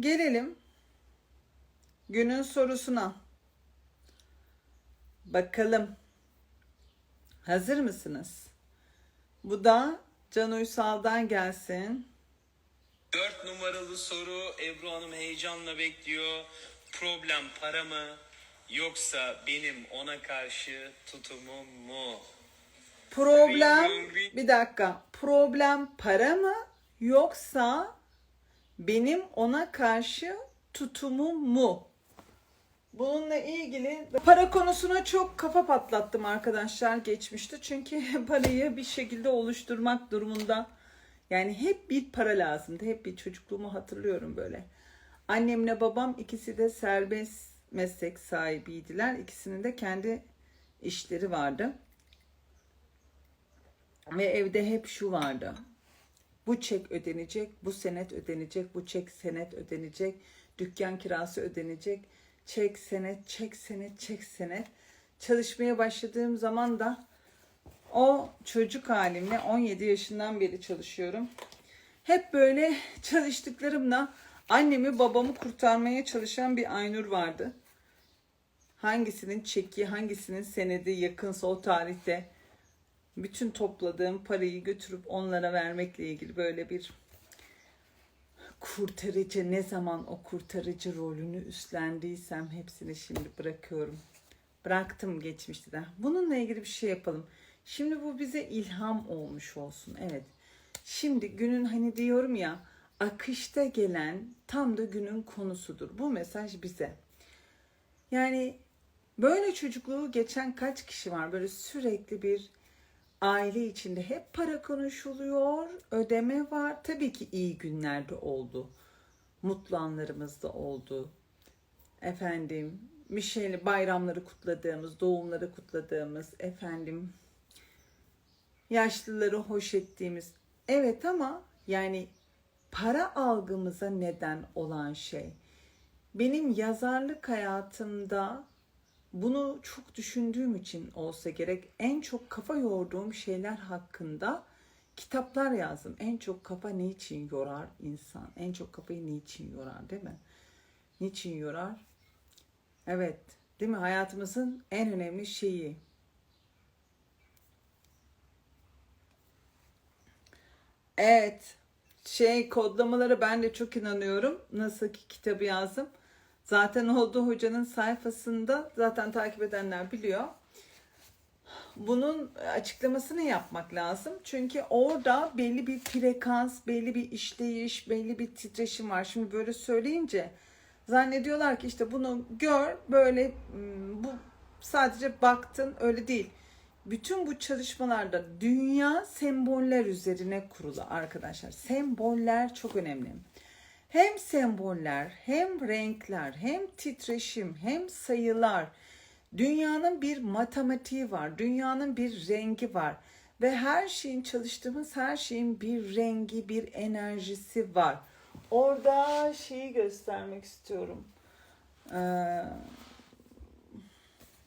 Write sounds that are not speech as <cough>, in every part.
Gelelim günün sorusuna. Bakalım. Hazır mısınız? Bu da Can Uysal'dan gelsin. Dört numaralı soru Ebru Hanım heyecanla bekliyor. Problem para mı yoksa benim ona karşı tutumum mu? Problem bir dakika. Problem para mı yoksa benim ona karşı tutumum mu? Bununla ilgili para konusuna çok kafa patlattım arkadaşlar geçmişte. Çünkü <laughs> parayı bir şekilde oluşturmak durumunda. Yani hep bir para lazımdı. Hep bir çocukluğumu hatırlıyorum böyle. Annemle babam ikisi de serbest meslek sahibiydiler. İkisinin de kendi işleri vardı. Ve evde hep şu vardı. Bu çek ödenecek, bu senet ödenecek, bu çek senet ödenecek, dükkan kirası ödenecek, çek senet, çek senet, çek senet. Çalışmaya başladığım zaman da o çocuk halimle 17 yaşından beri çalışıyorum. Hep böyle çalıştıklarımla annemi babamı kurtarmaya çalışan bir Aynur vardı. Hangisinin çeki, hangisinin senedi yakınsa o tarihte bütün topladığım parayı götürüp onlara vermekle ilgili böyle bir kurtarıcı ne zaman o kurtarıcı rolünü üstlendiysem hepsini şimdi bırakıyorum. Bıraktım geçmişte de. Bununla ilgili bir şey yapalım. Şimdi bu bize ilham olmuş olsun. Evet. Şimdi günün hani diyorum ya akışta gelen tam da günün konusudur. Bu mesaj bize. Yani böyle çocukluğu geçen kaç kişi var? Böyle sürekli bir aile içinde hep para konuşuluyor, ödeme var. Tabii ki iyi günlerde oldu. Mutlu anlarımız da oldu. Efendim, bir şeyle bayramları kutladığımız, doğumları kutladığımız, efendim yaşlıları hoş ettiğimiz. Evet ama yani para algımıza neden olan şey. Benim yazarlık hayatımda bunu çok düşündüğüm için olsa gerek en çok kafa yorduğum şeyler hakkında kitaplar yazdım. En çok kafa ne için yorar insan? En çok kafayı niçin yorar değil mi? Niçin yorar? Evet, değil mi? Hayatımızın en önemli şeyi. Evet, şey kodlamalara ben de çok inanıyorum. Nasıl ki kitabı yazdım. Zaten oldu hocanın sayfasında zaten takip edenler biliyor. Bunun açıklamasını yapmak lazım. Çünkü orada belli bir frekans, belli bir işleyiş, belli bir titreşim var. Şimdi böyle söyleyince zannediyorlar ki işte bunu gör böyle hmm, bu sadece baktın öyle değil. Bütün bu çalışmalarda dünya semboller üzerine kurulu arkadaşlar. Semboller çok önemli hem semboller, hem renkler, hem titreşim, hem sayılar. Dünyanın bir matematiği var, dünyanın bir rengi var ve her şeyin çalıştığımız her şeyin bir rengi, bir enerjisi var. Orada şeyi göstermek istiyorum. Ee,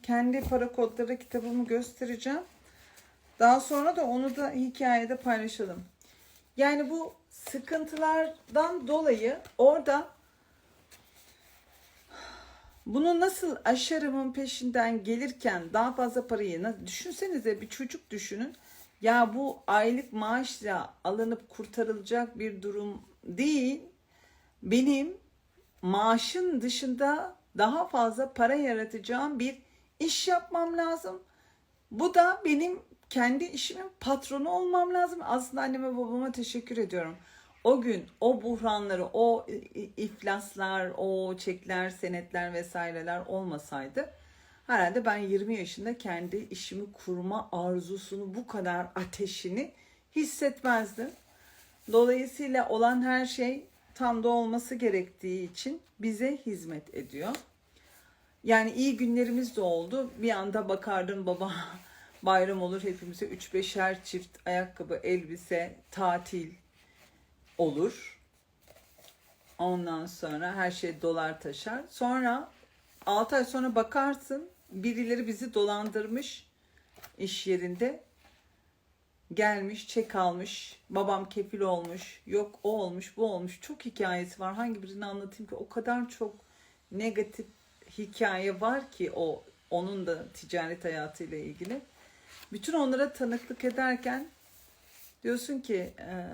kendi para kodları kitabımı göstereceğim. Daha sonra da onu da hikayede paylaşalım. Yani bu sıkıntılardan dolayı orada bunu nasıl aşarımın peşinden gelirken daha fazla parayı düşünsenize bir çocuk düşünün. Ya bu aylık maaşla alınıp kurtarılacak bir durum değil. Benim maaşın dışında daha fazla para yaratacağım bir iş yapmam lazım. Bu da benim kendi işimin patronu olmam lazım. Aslında anneme babama teşekkür ediyorum. O gün o buhranları, o iflaslar, o çekler, senetler vesaireler olmasaydı herhalde ben 20 yaşında kendi işimi kurma arzusunu, bu kadar ateşini hissetmezdim. Dolayısıyla olan her şey tam da olması gerektiği için bize hizmet ediyor. Yani iyi günlerimiz de oldu. Bir anda bakardım baba bayram olur hepimize 3-5'er çift ayakkabı, elbise, tatil olur. Ondan sonra her şey dolar taşar. Sonra 6 ay sonra bakarsın birileri bizi dolandırmış iş yerinde. gelmiş, çek almış, babam kefil olmuş, yok o olmuş, bu olmuş. Çok hikayesi var. Hangi birini anlatayım ki? O kadar çok negatif hikaye var ki o onun da ticaret hayatıyla ilgili. Bütün onlara tanıklık ederken diyorsun ki eee,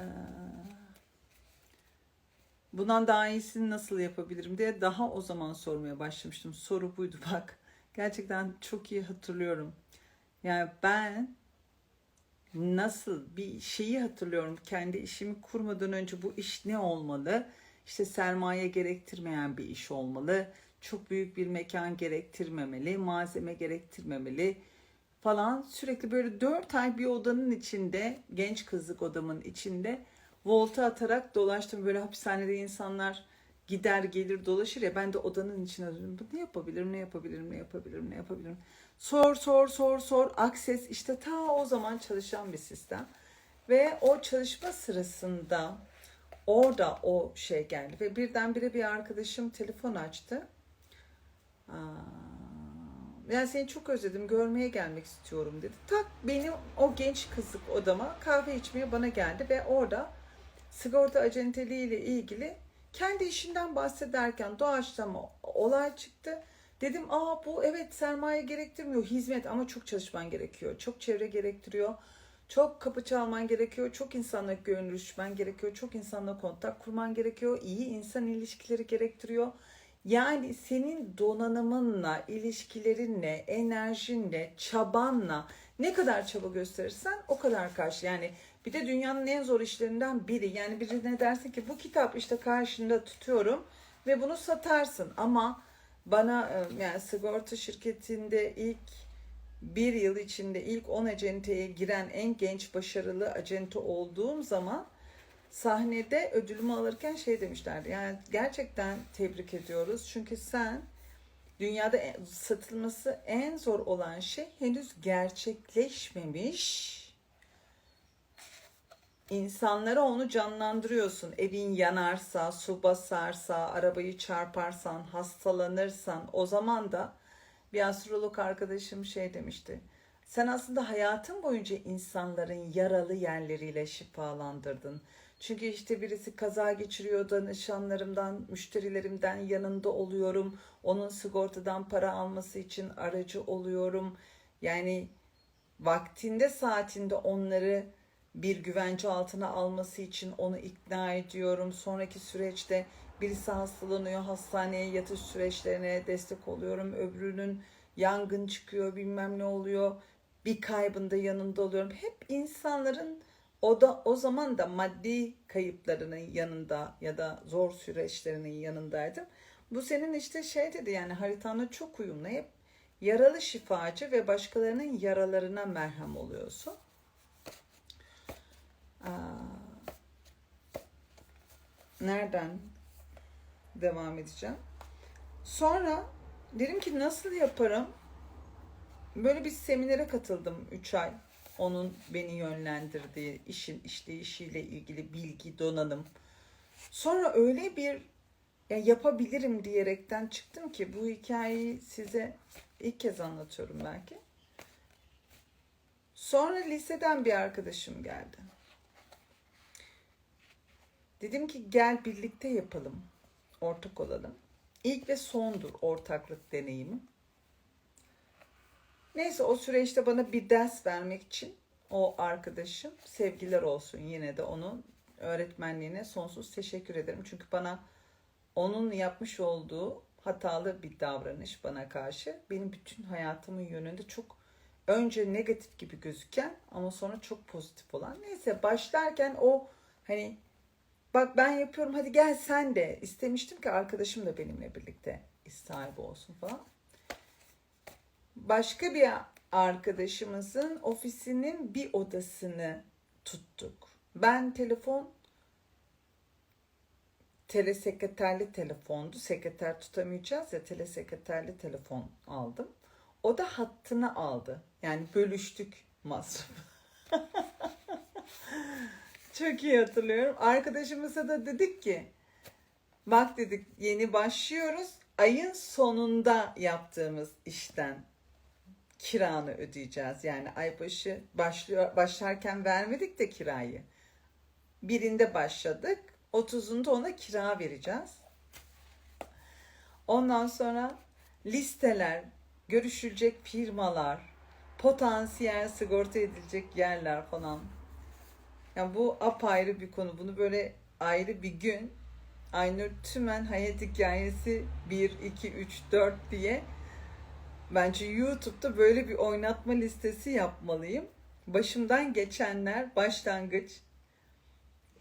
bundan daha iyisini nasıl yapabilirim diye daha o zaman sormaya başlamıştım. Soru buydu <laughs> bak. Gerçekten çok iyi hatırlıyorum. Yani ben nasıl bir şeyi hatırlıyorum. Kendi işimi kurmadan önce bu iş ne olmalı? İşte sermaye gerektirmeyen bir iş olmalı. Çok büyük bir mekan gerektirmemeli, malzeme gerektirmemeli falan. Sürekli böyle dört ay bir odanın içinde, genç kızlık odamın içinde volta atarak dolaştım. Böyle hapishanede insanlar gider gelir dolaşır ya ben de odanın içine döndüm. Ne yapabilirim, ne yapabilirim, ne yapabilirim, ne yapabilirim. Sor, sor, sor, sor. Akses işte ta o zaman çalışan bir sistem. Ve o çalışma sırasında orada o şey geldi. Ve birdenbire bir arkadaşım telefon açtı. Aa, yani seni çok özledim, görmeye gelmek istiyorum dedi. Tak benim o genç kızlık odama kahve içmeye bana geldi ve orada sigorta acenteliği ile ilgili kendi işinden bahsederken doğaçlama olay çıktı. Dedim aa bu evet sermaye gerektirmiyor hizmet ama çok çalışman gerekiyor. Çok çevre gerektiriyor. Çok kapı çalman gerekiyor. Çok insanla görüşmen gerekiyor. Çok insanla kontak kurman gerekiyor. iyi insan ilişkileri gerektiriyor. Yani senin donanımınla, ilişkilerinle, enerjinle, çabanla ne kadar çaba gösterirsen o kadar karşı. Yani bir de dünyanın en zor işlerinden biri. Yani birine dersin ki bu kitap işte karşında tutuyorum ve bunu satarsın. Ama bana e, yani sigorta şirketinde ilk bir yıl içinde ilk 10 acenteye giren en genç başarılı acente olduğum zaman sahnede ödülümü alırken şey demişlerdi. Yani gerçekten tebrik ediyoruz. Çünkü sen dünyada satılması en zor olan şey henüz gerçekleşmemiş. İnsanlara onu canlandırıyorsun. Evin yanarsa, su basarsa, arabayı çarparsan, hastalanırsan o zaman da bir astrolog arkadaşım şey demişti. Sen aslında hayatın boyunca insanların yaralı yerleriyle şifalandırdın. Çünkü işte birisi kaza geçiriyor danışanlarımdan, müşterilerimden yanında oluyorum. Onun sigortadan para alması için aracı oluyorum. Yani vaktinde saatinde onları bir güvence altına alması için onu ikna ediyorum. Sonraki süreçte birisi hastalanıyor, hastaneye yatış süreçlerine destek oluyorum. Öbürünün yangın çıkıyor, bilmem ne oluyor. Bir kaybında yanında oluyorum. Hep insanların o da o zaman da maddi kayıplarının yanında ya da zor süreçlerinin yanındaydım. Bu senin işte şey dedi yani haritanla çok uyumlu. Hep yaralı şifacı ve başkalarının yaralarına merhem oluyorsun. Aa, nereden devam edeceğim? Sonra dedim ki nasıl yaparım? Böyle bir seminere katıldım 3 ay. Onun beni yönlendirdiği işin işleyişiyle ilgili bilgi, donanım. Sonra öyle bir ya yapabilirim diyerekten çıktım ki bu hikayeyi size ilk kez anlatıyorum belki. Sonra liseden bir arkadaşım geldi. Dedim ki gel birlikte yapalım. Ortak olalım. İlk ve sondur ortaklık deneyimi. Neyse o süreçte bana bir ders vermek için o arkadaşım sevgiler olsun yine de onun öğretmenliğine sonsuz teşekkür ederim. Çünkü bana onun yapmış olduğu hatalı bir davranış bana karşı benim bütün hayatımın yönünde çok önce negatif gibi gözüken ama sonra çok pozitif olan. Neyse başlarken o hani bak ben yapıyorum hadi gel sen de istemiştim ki arkadaşım da benimle birlikte iş sahibi olsun falan. Başka bir arkadaşımızın ofisinin bir odasını tuttuk. Ben telefon telesekreterli telefondu. Sekreter tutamayacağız ya telesekreterli telefon aldım. O da hattını aldı. Yani bölüştük masrafı. <laughs> Çok iyi hatırlıyorum. Arkadaşımıza da dedik ki bak dedik yeni başlıyoruz. Ayın sonunda yaptığımız işten kiranı ödeyeceğiz. Yani aybaşı başlıyor başlarken vermedik de kirayı. Birinde başladık. 30'unda ona kira vereceğiz. Ondan sonra listeler, görüşülecek firmalar, potansiyel sigorta edilecek yerler falan. Yani bu apayrı bir konu. Bunu böyle ayrı bir gün Aynur Tümen hayat hikayesi 1, 2, 3, 4 diye bence YouTube'da böyle bir oynatma listesi yapmalıyım. Başımdan geçenler başlangıç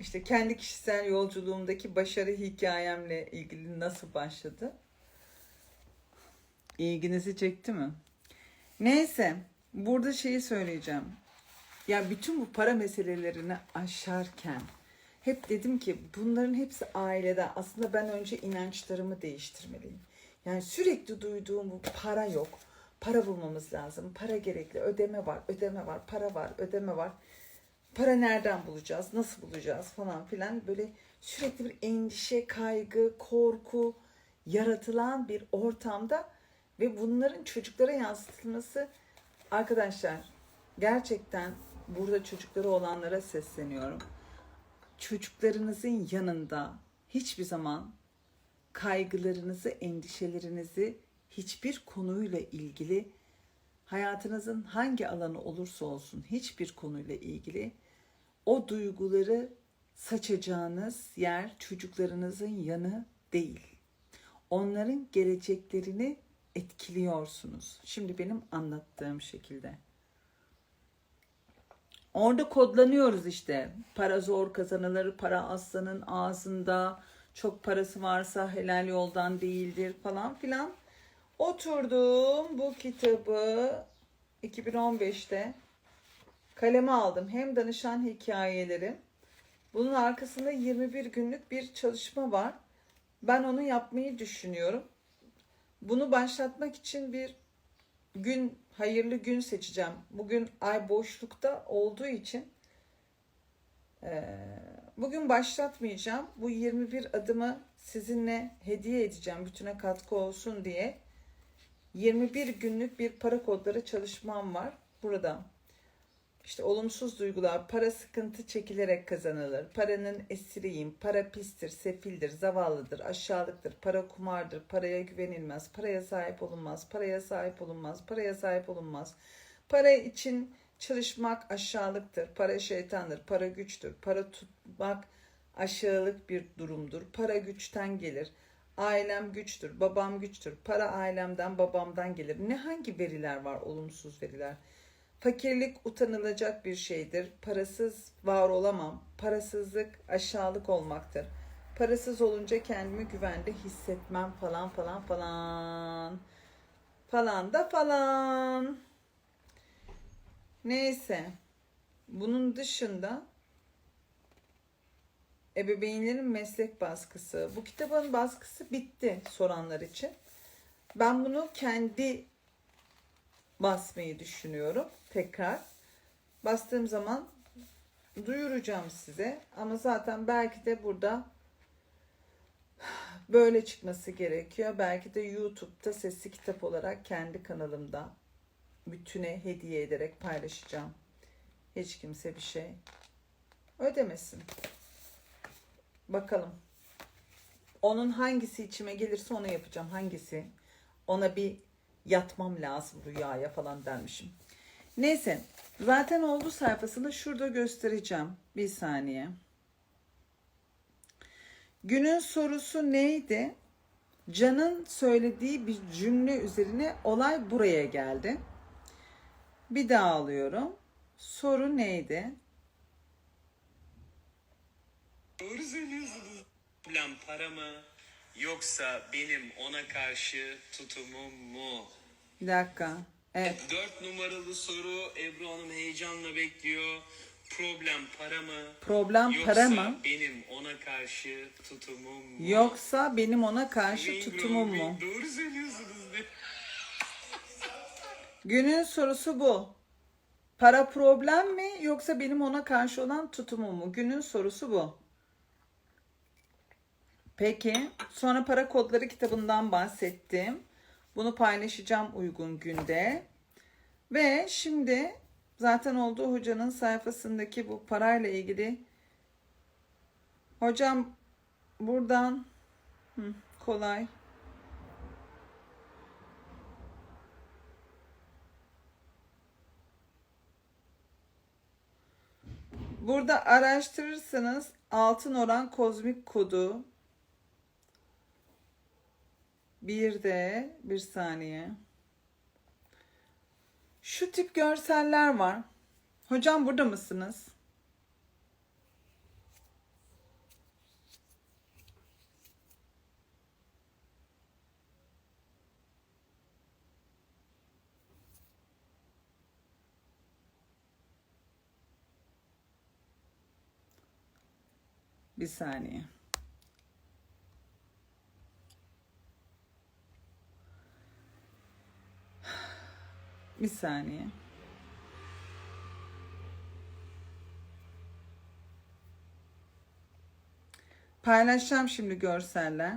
işte kendi kişisel yolculuğumdaki başarı hikayemle ilgili nasıl başladı? İlginizi çekti mi? Neyse, burada şeyi söyleyeceğim. Ya bütün bu para meselelerini aşarken hep dedim ki bunların hepsi ailede. Aslında ben önce inançlarımı değiştirmeliyim. Yani sürekli duyduğum bu para yok. Para bulmamız lazım. Para gerekli. Ödeme var, ödeme var, para var, ödeme var. Para nereden bulacağız? Nasıl bulacağız falan filan böyle sürekli bir endişe, kaygı, korku yaratılan bir ortamda ve bunların çocuklara yansıtılması arkadaşlar gerçekten burada çocukları olanlara sesleniyorum. Çocuklarınızın yanında hiçbir zaman kaygılarınızı, endişelerinizi hiçbir konuyla ilgili hayatınızın hangi alanı olursa olsun hiçbir konuyla ilgili o duyguları saçacağınız yer çocuklarınızın yanı değil. Onların geleceklerini etkiliyorsunuz. Şimdi benim anlattığım şekilde. Orada kodlanıyoruz işte. Para zor kazanılır, para aslanın ağzında, çok parası varsa helal yoldan değildir falan filan. Oturdum bu kitabı 2015'te kaleme aldım. Hem danışan hikayeleri. Bunun arkasında 21 günlük bir çalışma var. Ben onu yapmayı düşünüyorum. Bunu başlatmak için bir gün hayırlı gün seçeceğim. Bugün ay boşlukta olduğu için eee, bugün başlatmayacağım. Bu 21 adımı sizinle hediye edeceğim. Bütüne katkı olsun diye. 21 günlük bir para kodları çalışmam var burada. İşte olumsuz duygular, para sıkıntı çekilerek kazanılır. Paranın esiriyim, para pistir, sefildir, zavallıdır, aşağılıktır, para kumardır, paraya güvenilmez, paraya sahip olunmaz, paraya sahip olunmaz, paraya sahip olunmaz. Para için çalışmak aşağılıktır, para şeytandır, para güçtür, para tutmak aşağılık bir durumdur. Para güçten gelir. Ailem güçtür, babam güçtür. Para ailemden, babamdan gelir. Ne hangi veriler var, olumsuz veriler? Fakirlik utanılacak bir şeydir. Parasız var olamam. Parasızlık aşağılık olmaktır. Parasız olunca kendimi güvende hissetmem falan falan falan. Falan da falan. Neyse. Bunun dışında ebeveynlerin meslek baskısı. Bu kitabın baskısı bitti soranlar için. Ben bunu kendi basmayı düşünüyorum tekrar. Bastığım zaman duyuracağım size. Ama zaten belki de burada böyle çıkması gerekiyor. Belki de YouTube'da sesli kitap olarak kendi kanalımda bütüne hediye ederek paylaşacağım. Hiç kimse bir şey ödemesin. Bakalım. Onun hangisi içime gelirse onu yapacağım. Hangisi? Ona bir yatmam lazım rüyaya falan dermişim. Neyse. Zaten oldu sayfasında şurada göstereceğim. Bir saniye. Günün sorusu neydi? Can'ın söylediği bir cümle üzerine olay buraya geldi. Bir daha alıyorum. Soru neydi? Doğru söylüyorsunuz. Problem para mı yoksa benim ona karşı tutumum mu? Bir dakika. Evet. Dört numaralı soru Ebru Hanım heyecanla bekliyor. Problem para mı? Problem Yoksa para mı? benim ona karşı tutumum mu? Yoksa benim ona karşı Ring tutumum mu? Doğru söylüyorsunuz. Günün sorusu bu. Para problem mi yoksa benim ona karşı olan tutumum mu? Günün sorusu bu. Peki, sonra para kodları kitabından bahsettim. Bunu paylaşacağım uygun günde. Ve şimdi zaten olduğu hocanın sayfasındaki bu parayla ilgili hocam buradan hı, kolay Burada araştırırsanız altın oran kozmik kodu bir de bir saniye. Şu tip görseller var. Hocam burada mısınız? Bir saniye. Bir saniye. Paylaşacağım şimdi görseller.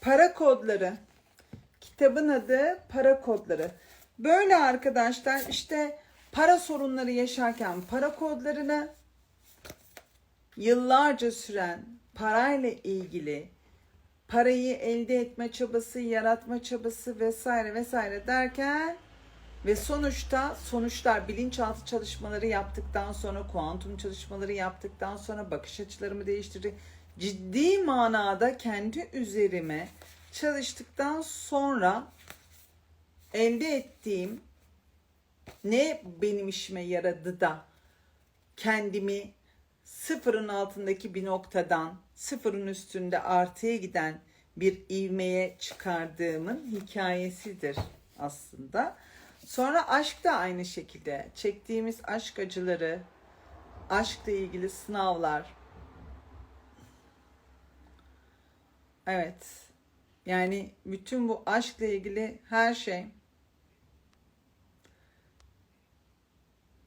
Para kodları. Kitabın adı Para Kodları. Böyle arkadaşlar işte para sorunları yaşarken para kodlarını yıllarca süren parayla ilgili parayı elde etme çabası, yaratma çabası vesaire vesaire derken ve sonuçta sonuçlar bilinçaltı çalışmaları yaptıktan sonra kuantum çalışmaları yaptıktan sonra bakış açılarımı değiştirdi. Ciddi manada kendi üzerime çalıştıktan sonra elde ettiğim ne benim işime yaradı da kendimi sıfırın altındaki bir noktadan sıfırın üstünde artıya giden bir ivmeye çıkardığımın hikayesidir aslında. Sonra aşk da aynı şekilde çektiğimiz aşk acıları, aşkla ilgili sınavlar. Evet. Yani bütün bu aşkla ilgili her şey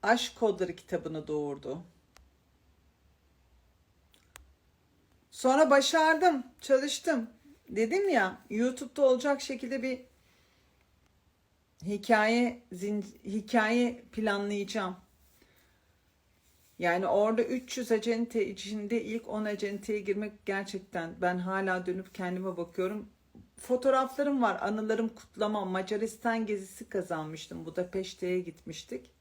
Aşk Kodları kitabını doğurdu. Sonra başardım, çalıştım. Dedim ya, YouTube'da olacak şekilde bir hikaye hikaye planlayacağım. Yani orada 300 acente içinde ilk 10 acenteye girmek gerçekten ben hala dönüp kendime bakıyorum. Fotoğraflarım var, anılarım, kutlama. Macaristan gezisi kazanmıştım. Budapeşte'ye gitmiştik.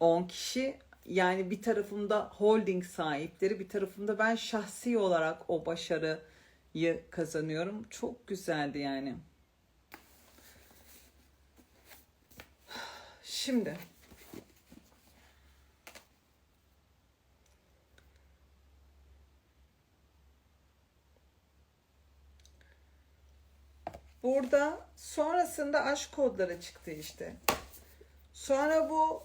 10 kişi yani bir tarafımda holding sahipleri bir tarafımda ben şahsi olarak o başarıyı kazanıyorum. Çok güzeldi yani. <sighs> Şimdi burada sonrasında aşk kodları çıktı işte. Sonra bu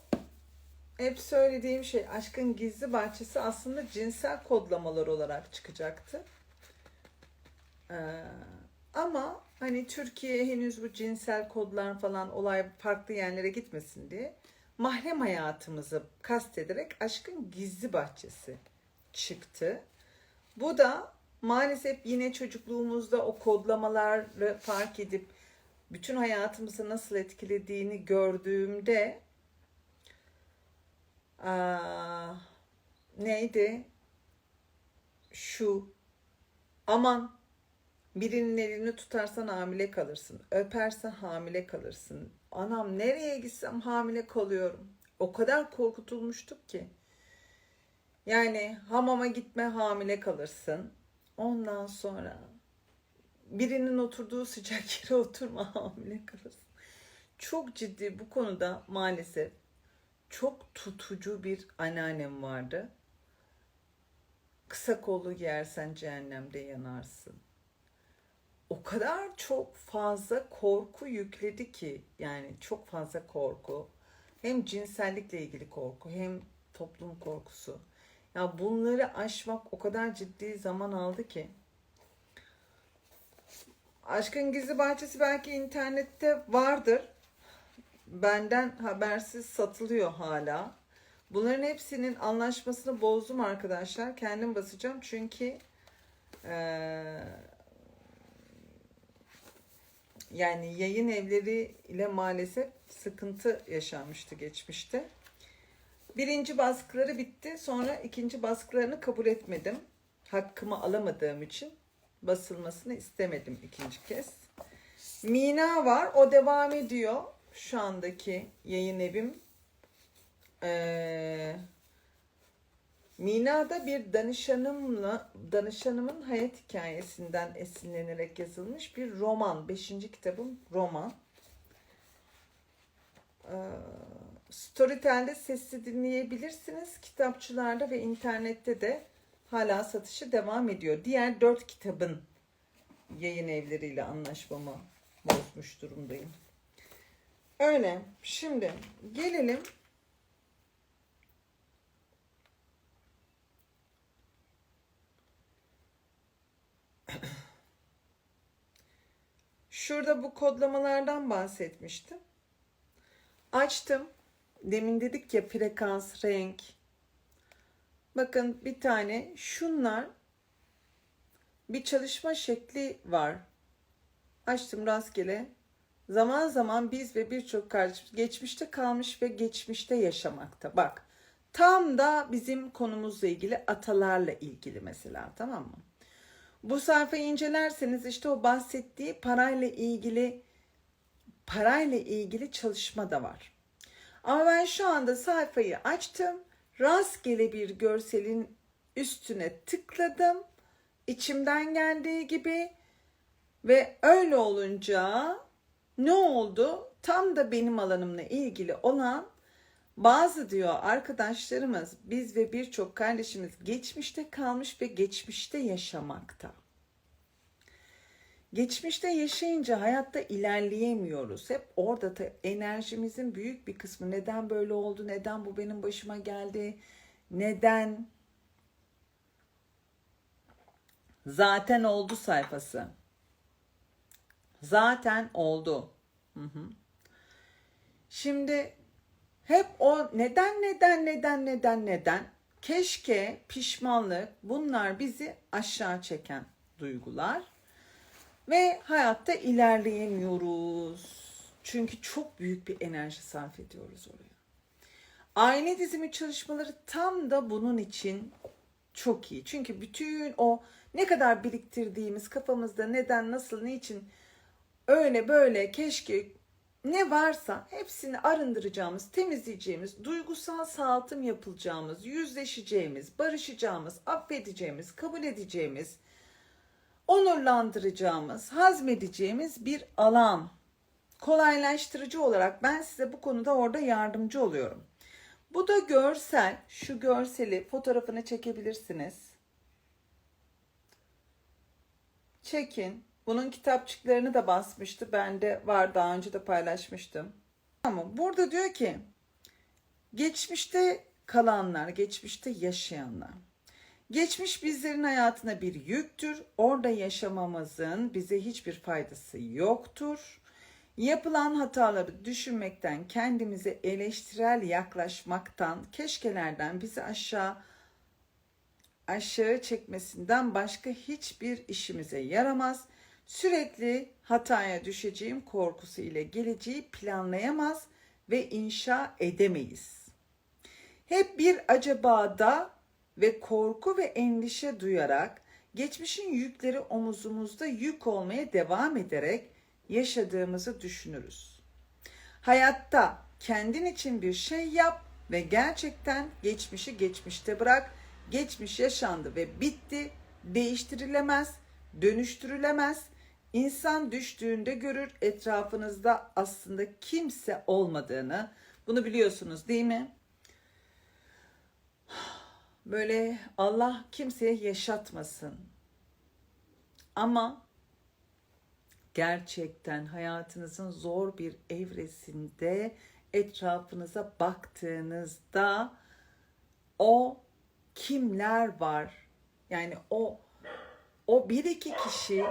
hep söylediğim şey aşkın gizli bahçesi aslında cinsel kodlamalar olarak çıkacaktı. Ee, ama hani Türkiye henüz bu cinsel kodlar falan olay farklı yerlere gitmesin diye mahrem hayatımızı kastederek aşkın gizli bahçesi çıktı. Bu da maalesef yine çocukluğumuzda o kodlamaları fark edip bütün hayatımızı nasıl etkilediğini gördüğümde Aa, neydi? Şu. Aman birinin elini tutarsan hamile kalırsın. Öpersen hamile kalırsın. Anam nereye gitsem hamile kalıyorum. O kadar korkutulmuştuk ki. Yani hamama gitme hamile kalırsın. Ondan sonra birinin oturduğu sıcak <laughs> yere oturma hamile kalırsın. Çok ciddi bu konuda maalesef çok tutucu bir anneannem vardı. Kısa kollu giyersen cehennemde yanarsın. O kadar çok fazla korku yükledi ki yani çok fazla korku. Hem cinsellikle ilgili korku hem toplum korkusu. Ya bunları aşmak o kadar ciddi zaman aldı ki Aşkın Gizli Bahçesi belki internette vardır. Benden habersiz satılıyor hala. Bunların hepsinin anlaşmasını bozdum arkadaşlar. Kendim basacağım çünkü eee, yani yayın evleri ile maalesef sıkıntı yaşanmıştı geçmişte. Birinci baskıları bitti. Sonra ikinci baskılarını kabul etmedim. Hakkımı alamadığım için basılmasını istemedim ikinci kez. Mina var. O devam ediyor. Şu andaki yayın evim. Ee, Mina'da bir danışanımla danışanımın hayat hikayesinden esinlenerek yazılmış bir roman. Beşinci kitabım roman. Ee, Storytel'de sesli dinleyebilirsiniz. Kitapçılarda ve internette de hala satışı devam ediyor. Diğer dört kitabın yayın evleriyle anlaşmamı bozmuş durumdayım. Öyle. Şimdi gelelim <clears throat> Şurada bu kodlamalardan bahsetmiştim. Açtım. Demin dedik ya frekans, renk. Bakın bir tane şunlar bir çalışma şekli var. Açtım rastgele. Zaman zaman biz ve birçok kardeşimiz geçmişte kalmış ve geçmişte yaşamakta. Bak tam da bizim konumuzla ilgili atalarla ilgili mesela tamam mı? Bu sayfayı incelerseniz işte o bahsettiği parayla ilgili parayla ilgili çalışma da var. Ama ben şu anda sayfayı açtım. Rastgele bir görselin üstüne tıkladım. İçimden geldiği gibi ve öyle olunca ne oldu? Tam da benim alanımla ilgili olan bazı diyor arkadaşlarımız biz ve birçok kardeşimiz geçmişte kalmış ve geçmişte yaşamakta. Geçmişte yaşayınca hayatta ilerleyemiyoruz. Hep orada da enerjimizin büyük bir kısmı neden böyle oldu, neden bu benim başıma geldi, neden zaten oldu sayfası. Zaten oldu. Hı hı. Şimdi hep o neden neden neden neden neden keşke pişmanlık bunlar bizi aşağı çeken duygular ve hayatta ilerleyemiyoruz. Çünkü çok büyük bir enerji sarf ediyoruz oraya. Aile dizimi çalışmaları tam da bunun için çok iyi. Çünkü bütün o ne kadar biriktirdiğimiz kafamızda neden, nasıl, niçin öyle böyle keşke ne varsa hepsini arındıracağımız, temizleyeceğimiz, duygusal sağaltım yapılacağımız, yüzleşeceğimiz, barışacağımız, affedeceğimiz, kabul edeceğimiz, onurlandıracağımız, hazmedeceğimiz bir alan. Kolaylaştırıcı olarak ben size bu konuda orada yardımcı oluyorum. Bu da görsel, şu görseli fotoğrafını çekebilirsiniz. Çekin. Bunun kitapçıklarını da basmıştı. Bende var daha önce de paylaşmıştım. Ama burada diyor ki geçmişte kalanlar, geçmişte yaşayanlar. Geçmiş bizlerin hayatına bir yüktür. Orada yaşamamızın bize hiçbir faydası yoktur. Yapılan hataları düşünmekten, kendimize eleştirel yaklaşmaktan, keşkelerden bizi aşağı aşağı çekmesinden başka hiçbir işimize yaramaz. Sürekli hataya düşeceğim korkusu ile geleceği planlayamaz ve inşa edemeyiz. Hep bir acabada ve korku ve endişe duyarak geçmişin yükleri omuzumuzda yük olmaya devam ederek yaşadığımızı düşünürüz. Hayatta kendin için bir şey yap ve gerçekten geçmişi geçmişte bırak. Geçmiş yaşandı ve bitti. Değiştirilemez, dönüştürülemez. İnsan düştüğünde görür etrafınızda aslında kimse olmadığını. Bunu biliyorsunuz değil mi? Böyle Allah kimseye yaşatmasın. Ama gerçekten hayatınızın zor bir evresinde etrafınıza baktığınızda o kimler var? Yani o o bir iki kişi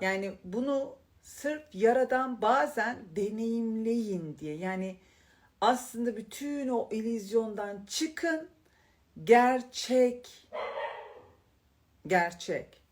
Yani bunu sırf yaradan bazen deneyimleyin diye. Yani aslında bütün o illüzyondan çıkın. Gerçek. Gerçek.